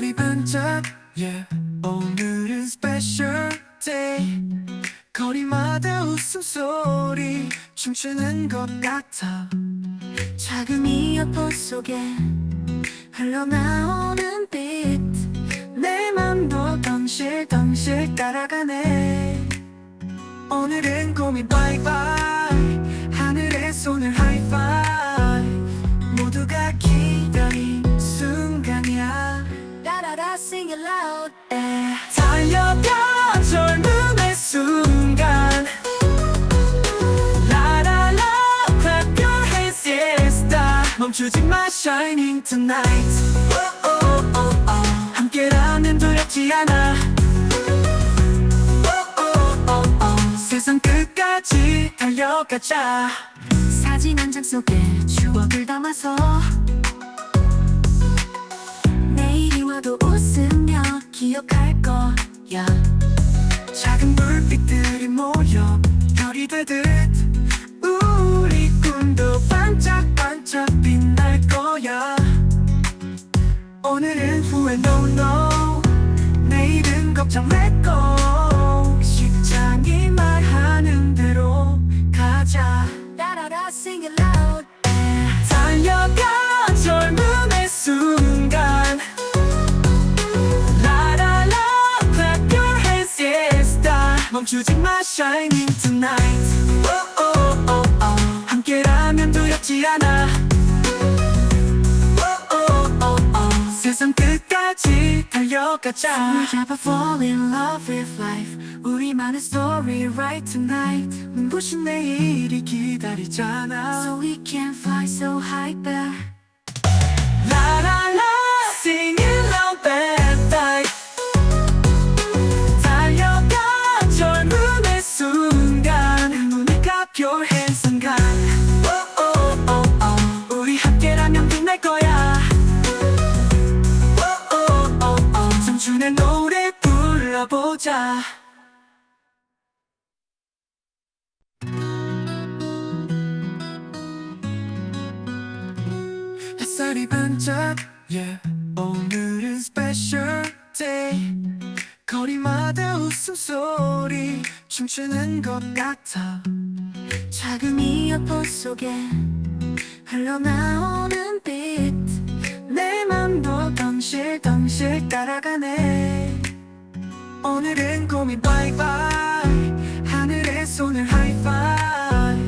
햇살이 반짝 yeah. 오늘은 special 거리마다 웃음소리 춤추는 것 같아. 작은 이어폰 속에 흘러나오는 비트 내 맘도 덩실덩실 따라가네. 오늘은 고민 바이바이 멈추지 마 shining tonight oh, oh, oh, oh. 함께라면 두렵지 않아 oh, oh, oh, oh. 세상 끝까지 달려가자 사진 한 장 속에 추억을 담아서 내일이 와도 웃으며 기억할 거야 작은 불빛들이 모여 별이 되듯 걱정 let go 심장이 말하는 대로 가자 라라라 sing it loud 달려가 젊음의 순간 라라라 clap your hands yes star 멈추지 마 shining tonight oh, oh, oh, oh. 함께라면 두렵지 않아 가자 손을 잡아 fall in love with life 우리만의 story right tonight 눈부신 내일이 기다리잖아 So we can fly so high back 보자. 햇살이 반짝 yeah. 오늘은 special day. 거리마다 웃음소리 춤추는 것 같아. 작은 이어폰 속에 흘러나오는 비트 내 맘도 덩실덩실 따라가네 오늘은 고민 바이바이. 하늘에 손을 하이파이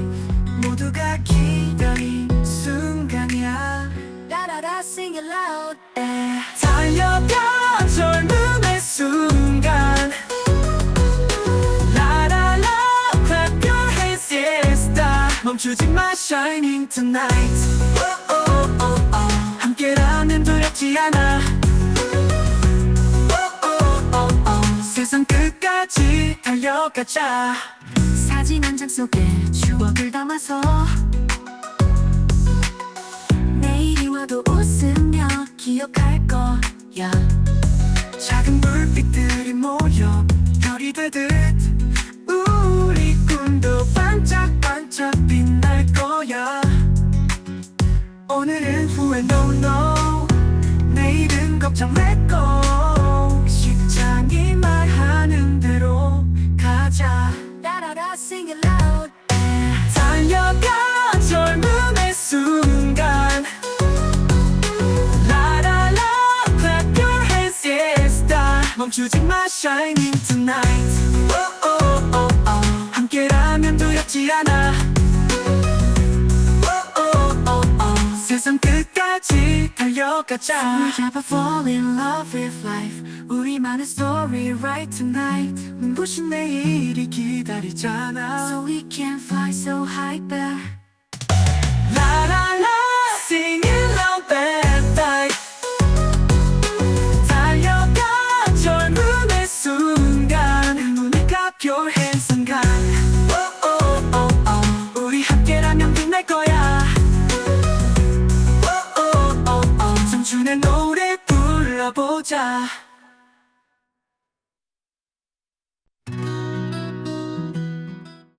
모두가 기다린 순간이야. 라라라 sing it loud. 에. 달려가 젊음의 순간. 라라라 clap your hands yes star 멈추지 마 shining tonight. oh, oh, oh, oh. 함께라면 두렵지 않아 달려가자. 사진 한 장 속에 추억을 담아서 내일이 와도 웃으며 기억할 거야. 작은 불빛들이 모여 별이 되듯 star 멈추지 마 shining tonight oh, oh, oh, oh. 함께라면 두렵지 않아 oh, oh, oh, oh. 세상 끝까지 달려가자 손을 잡아 fall in love with life 우리만의 story right tonight 눈부신 내일이 기다리잖아 So we can fly so high back your hands 순간 oh, oh, oh, oh. 우리 함께라면 빛날 거야 oh, oh, oh, oh. 청춘의 노래 불러보자